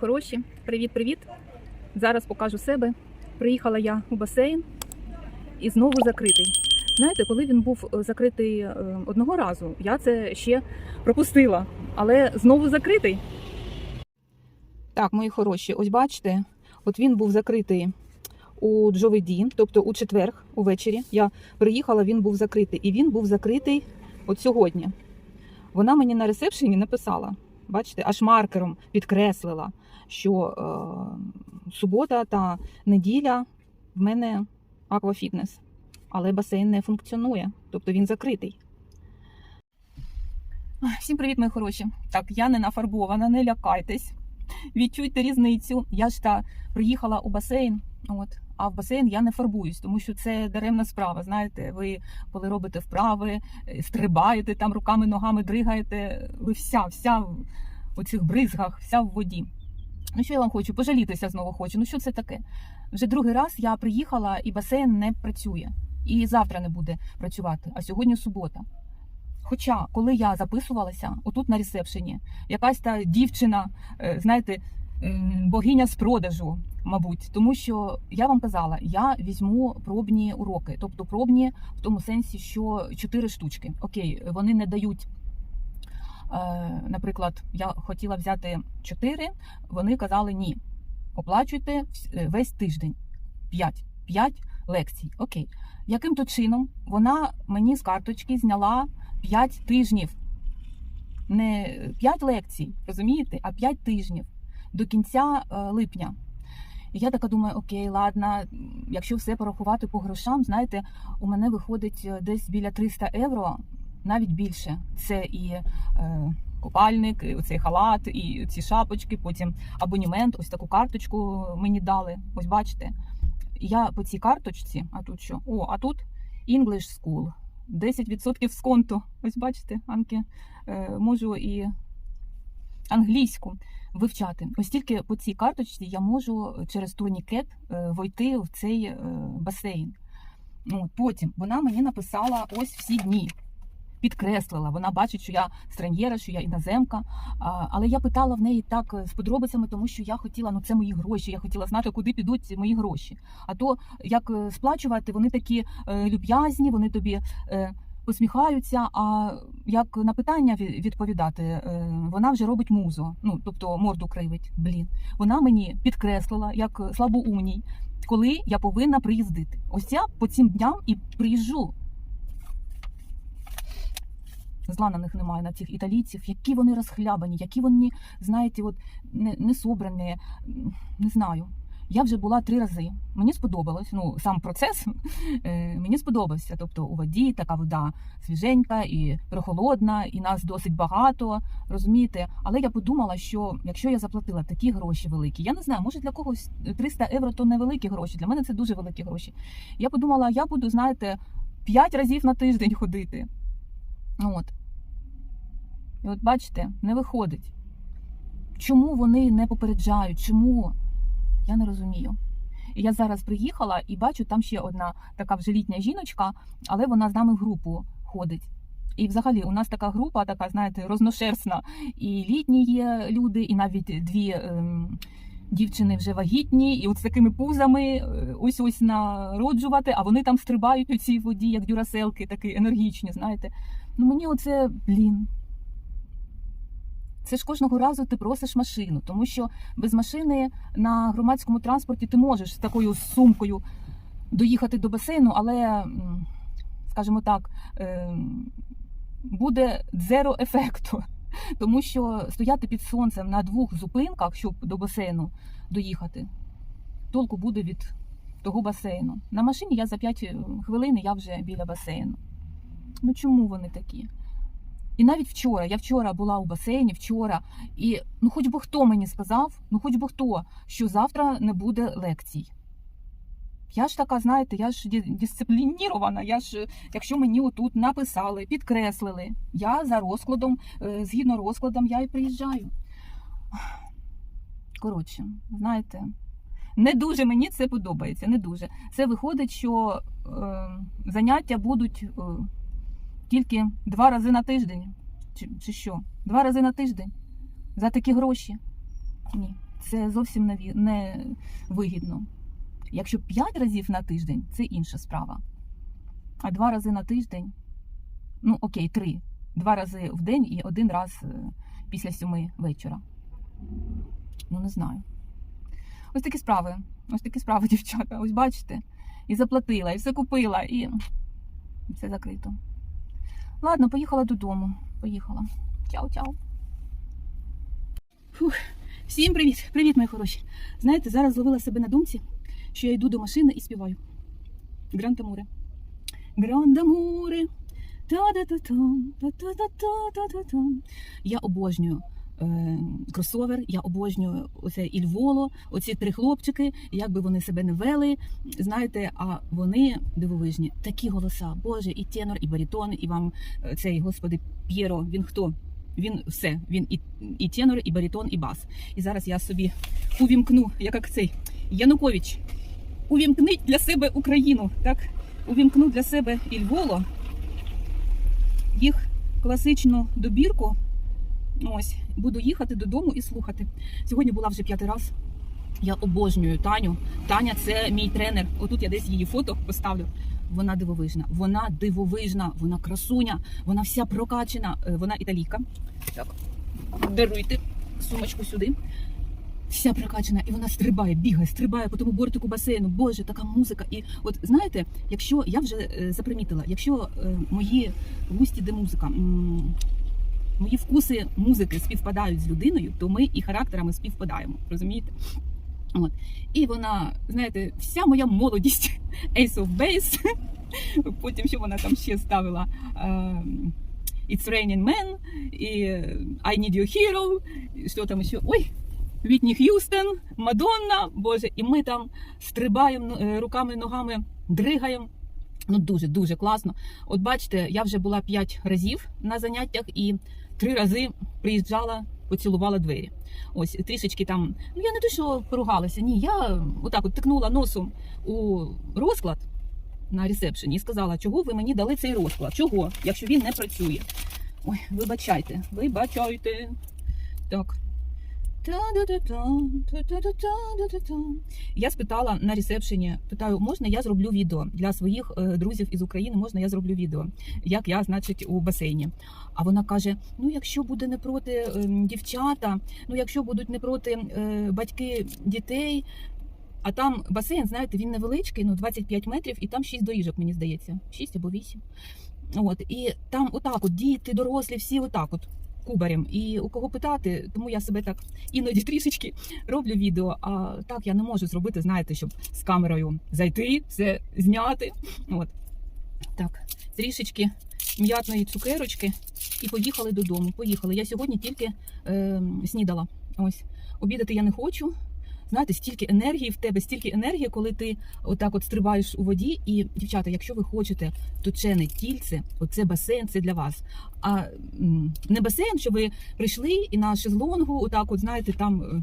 Хороші! Привіт-привіт! Зараз покажу себе. Приїхала я у басейн і знову закритий. Знаєте, коли він був е, закритий е, одного разу, я це ще пропустила, але знову закритий. Так, мої хороші, ось бачите, от він був закритий у Джовиді, тобто у четверг, увечері. Я приїхала, він був закритий. І він був закритий от сьогодні. Вона мені на ресепшені написала. Бачите, аж маркером підкреслила, що е, субота та неділя в мене аквафітнес, але басейн не функціонує, тобто він закритий. Всім привіт, мої хороші. Так, я не нафарбована, не лякайтесь. Відчуйте різницю. Я ж та приїхала у басейн, от, а в басейн я не фарбуюсь, тому що це даремна справа. Знаєте, ви коли робите вправи, е, стрибаєте там руками, ногами дригаєте, ви вся, вся в оцих бризгах, вся в воді. Ну що я вам хочу? Пожалітися знову хочу. Ну що це таке? Вже другий раз я приїхала і басейн не працює. І завтра не буде працювати, а сьогодні субота. Хоча, коли я записувалася, отут на ресепшені, якась та дівчина, е, знаєте, богиня з продажу, мабуть, тому що я вам казала, я візьму пробні уроки, тобто пробні в тому сенсі, що чотири штучки. Окей, вони не дають. е, Наприклад, я хотіла взяти чотири, вони казали ні. Оплачуйте е, весь тиждень. П'ять. П'ять лекцій. Окей. Яким то чином вона мені з карточки зняла 5 тижнів. Не 5 лекцій, розумієте, а 5 тижнів до кінця е, липня. І я така думаю, окей, ладно, якщо все порахувати по грошам, знаєте, у мене виходить е, десь біля 300 євро, навіть більше. Це і е, купальник, і оцей халат, і ці шапочки, потім абонімент, ось таку карточку мені дали. Ось бачите. Я по цій карточці, а тут що? О, а тут English School. 10% з конту. Ось бачите, Анки, е, можу і англійську вивчати. Ось тільки по цій карточці я можу через турнікет е, войти в цей е, басейн. Ну, потім вона мені написала ось всі дні. Підкреслила, вона бачить, що я странєра, що я іноземка. Але я питала в неї так е, з подробицями, тому що я хотіла, ну це мої гроші. Я хотіла знати, куди підуть мої гроші. А то як сплачувати, вони такі люб'язні, вони тобі посміхаються. А як на питання відповідати, е, вона вже робить музу. Ну тобто морду кривить. Блін, вона мені підкреслила як слабоумній, коли я повинна приїздити. Ось я по цим дням і приїжджу. Зла на них немає, на цих італійців, які вони розхлябані, які вони, знаєте, от не, не собрані, не знаю. Я вже була три рази. Мені сподобалось. Ну, сам процес е, мені сподобався. Тобто у воді така вода свіженька і прохолодна, і нас досить багато, розумієте? Але я подумала, що якщо я заплатила такі гроші великі, я не знаю, може для когось 300 євро то невеликі гроші. Для мене це дуже великі гроші. Я подумала, я буду, знаєте, 5 разів на тиждень ходити. От. І от бачите, не виходить. Чому вони не попереджають? Чому? Я не розумію. Я зараз приїхала і бачу, там ще одна така вже літня жіночка, але вона з нами в групу ходить. І взагалі у нас така група, така, знаєте, розношерстна. І літні є люди, і навіть дві ем, дівчини вже вагітні, і от з такими пузами е, ось ось народжувати, а вони там стрибають у цій воді, як дюраселки, такі енергічні, знаєте. Ну мені оце, блін. Це ж кожного разу ти просиш машину, тому що без машини на громадському транспорті ти можеш з такою сумкою доїхати до басейну, але, скажімо так, ем, буде дзеро ефекту. Тому що стояти під сонцем на двох зупинках, щоб до басейну доїхати, толку буде від того басейну. На машині я за 5 хвилин я вже біля басейну. Ну чому вони такі? І навіть вчора, я вчора була у басейні, вчора, і ну хоч би хто мені сказав, ну хоч би хто, що завтра не буде лекцій. Я ж така, знаєте, я ж дисциплінірована. Я ж, якщо мені отут написали, підкреслили, я за розкладом, е, згідно розкладом, я і приїжджаю. Коротше, знаєте, не дуже мені це подобається, не дуже. Це виходить, що е, заняття будуть. Е, тільки два рази на тиждень. Чи, чи що? Два рази на тиждень. За такі гроші. Ні, це зовсім не, не вигідно. Якщо 5 разів на тиждень, це інша справа. А два рази на тиждень, ну окей, три. Два рази в день і один раз е, після сьоми вечора. Ну, не знаю. Ось такі справи. Ось такі справи, дівчата. Ось бачите. І заплатила, і все купила, і все закрито. Ладно, поїхала додому. Поїхала. Чао-чао. Всім привіт! Привіт, мої хороші. Знаєте, зараз зловила себе на думці, що я йду до машини і співаю. Гранта Амуре. Гранда Амуре. Та-да-та-та, та-та-та-та-та-та-там. Я обожнюю кросовер, я обожнюю оце Ільволо, оці три хлопчики, як би вони себе не вели, знаєте, а вони дивовижні. Такі голоса, Боже, і тенор, і барітон, і вам е, цей, господи, П'єро, він хто? Він все, він і, і тенор, і барітон, і бас. І зараз я собі увімкну, як цей Янукович, увімкнить для себе Україну, так? Увімкну для себе Ільволо, їх класичну добірку. Ось, буду їхати додому і слухати. Сьогодні була вже п'ятий раз. Я обожнюю Таню. Таня це мій тренер. Отут я десь її фото поставлю. Вона дивовижна. Вона дивовижна, вона красуня, вона вся прокачена. Е, Вона італійка. Так, даруйте сумочку сюди. Вся прокачана, і вона стрибає, бігає, стрибає по тому бортику басейну. Боже, така музика. І от знаєте, якщо я вже е, запримітила, якщо е, мої густі, де музика, мої вкуси музики співпадають з людиною, то ми і характерами співпадаємо. Розумієте? От. І вона, знаєте, вся моя молодість Ace of Base. Потім що вона там ще ставила. ем, It's Raining Man, і I Need Your Hero, що там ще. Ой! Вітні Х'юстон, Мадонна, Боже, і ми там стрибаємо е, руками, ногами, дригаємо. Ну, дуже дуже класно. От бачите, я вже була п'ять разів на заняттях і три рази приїжджала, поцілувала двері. Ось трішечки там. Ну я не то, що поругалася. Ні, я отак от тикнула носом у розклад на ресепшені і сказала, чого ви мені дали цей розклад? Чого, якщо він не працює? Ой, вибачайте, вибачайте. Так. Я спитала на ресепшені, питаю, можна я зроблю відео для своїх е, друзів із України, можна я зроблю відео, як я, значить, у басейні. А вона каже: ну, якщо буде не проти е, дівчата, ну якщо будуть не проти е, батьки дітей. А там басейн, знаєте, він невеличкий, ну 25 метрів, і там 6 доріжок, мені здається, 6 або 8. От, і там отак, от діти, дорослі, всі отак от кубарем. І у кого питати, тому я себе так іноді трішечки роблю відео. А так я не можу зробити, знаєте, щоб з камерою зайти, все зняти. От так, трішечки м'ятної цукерочки і поїхали додому. Поїхали. Я сьогодні тільки е, снідала. Ось обідати я не хочу. Знаєте, стільки енергії в тебе, стільки енергії, коли ти отак от стрибаєш у воді. І, дівчата, якщо ви хочете точене тільце, оце басейн, це для вас. А не басейн, що ви прийшли і на шезлонгу, отак, от знаєте, там е,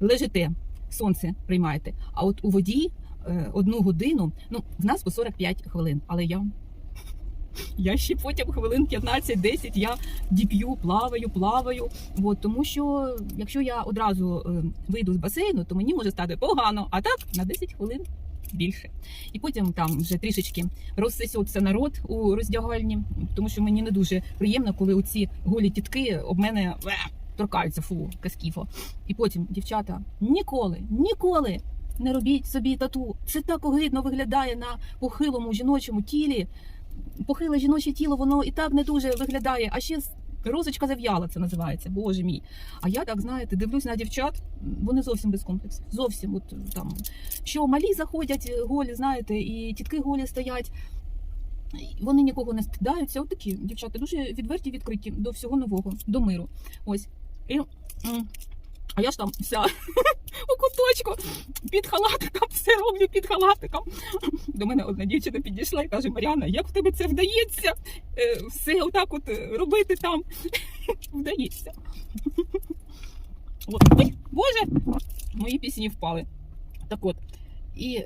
лежите, сонце приймаєте. А от у воді е, одну годину, ну в нас по 45 хвилин, але я. Я ще потім хвилин 15-10 я діп'ю, плаваю, плаваю. От, тому що якщо я одразу е, вийду з басейну, то мені може стати погано, а так на 10 хвилин більше. І потім там вже трішечки розсосеться народ у роздягальні, тому що мені не дуже приємно, коли оці голі тітки об мене е, торкаються, фу, каскіфо. І потім, дівчата, ніколи, ніколи. Не робіть собі тату. Це так огидно виглядає на похилому жіночому тілі похиле жіноче тіло, воно і так не дуже виглядає, а ще розочка зав'яла, це називається, боже мій. А я так, знаєте, дивлюсь на дівчат, вони зовсім без комплексів. Зовсім от там, що малі заходять е, голі, знаєте, і тітки голі стоять. Вони нікого не стидаються. От такі дівчата дуже відверті, відкриті до всього нового, до миру. Ось. І, а я ж там вся у куточку під халатиком, все роблю під халатиком. До мене одна дівчина підійшла і каже: Мар'яна, як в тебе це вдається? Е, Все отак от е, робити там. Вдається. От. Ой, Боже! Мої пісні впали. Так от. І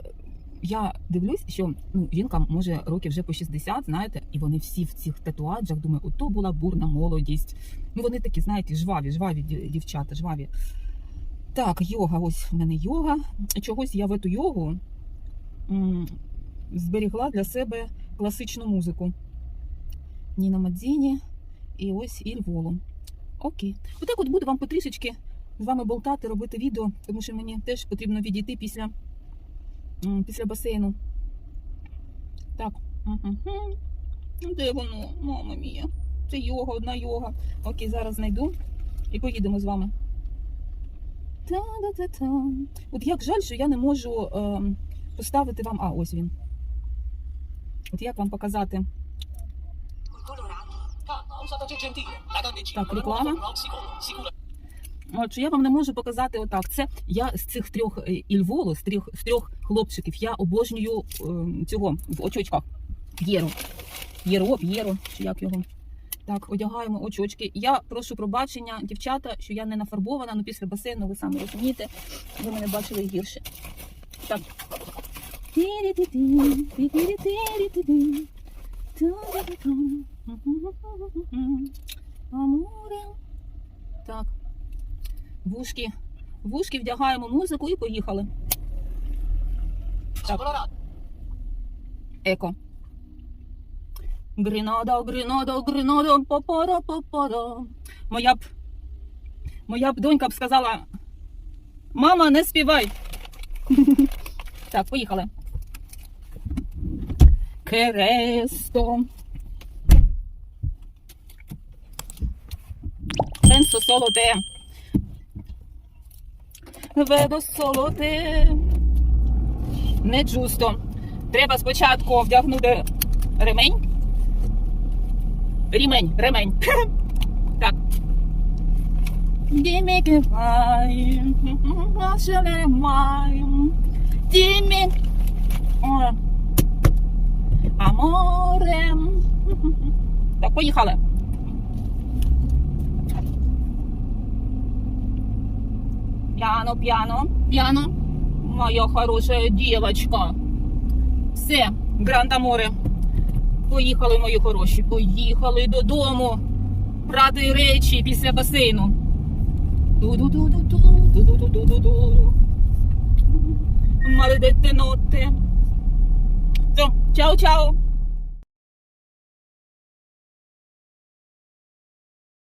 я дивлюсь, що ну, жінкам може років вже по 60, знаєте, і вони всі в цих татуаджах. Думаю, ото була бурна молодість. Ну вони такі, знаєте, жваві, жваві дівчата, жваві. Так, йога, ось в мене йога. Чогось я в эту йогу м, зберігла для себе класичну музику. Ніна Мадзіні і ось Іль Воло. Окей. Отак от буду вам потрішечки з вами болтати, робити відео, тому що мені теж потрібно відійти після, після басейну. Так. Ну, Де воно, мама мія? Це йога, одна йога. Окей, зараз знайду і поїдемо з вами. Та-да-та-та. От як жаль, що я не можу ем, поставити вам. А, ось він. От як вам показати? Так, реклама. От що я вам не можу показати отак. Це я з цих трьох е, ільволу, з трьох, з трьох хлопчиків, я обожнюю ем, цього в очочках. П'єру. П'єро, П'єро, чи як його. Так, одягаємо очочки. Я прошу пробачення, дівчата, що я не нафарбована, ну після басейну, ви самі розумієте, ви мене бачили гірше. Так. Так. Вушки. Вушки вдягаємо музику і поїхали. Еко. Гренада, Гренада, Гренада, папара, папара. Моя б. Моя б донька б сказала: Мама, не співай. Так, поїхали. Кересто. Пенсо солоте. Ведо солоте. Не джусто. Треба спочатку вдягнути ремень. Рімень, ремень. Так. Дімі кивай, машеле май, дімі, о, аморе. Так, поїхали. Пьяно, пьяно, пьяно. Моя хорошая девочка. Все, Гранд Аморе. Поїхали, мої хороші, поїхали додому. Прати речі після басейну. Ду-ду-ду-ду-ду, ду-ду-ду-ду-ду. Маледете ноте. Все, чао-чао.